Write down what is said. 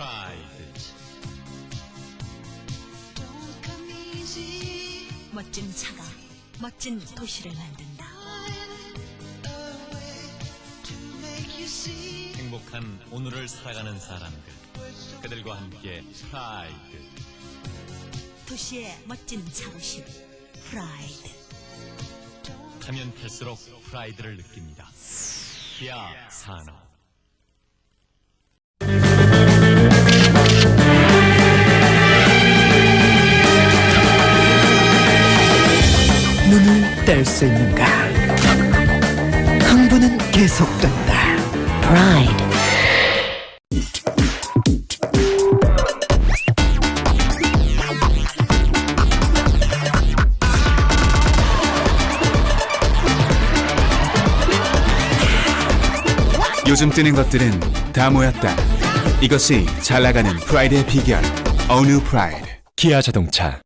프라이드. 멋진 차가 멋진 도시를 만든다. 행복한 오늘을 살아가는 사람들. 그들과 함께 프라이드. 도시의 멋진 자부심, 프라이드. 타면 탈수록 프라이드를 느낍니다. 기아 산업. 뗄 수 있는가? 흥부는 계속된다. Pride. 요즘 뜨는 것들은 다 모였다. 이것이 잘 나가는 프라이드의 비결. 어뉴 프라이드. 기아 자동차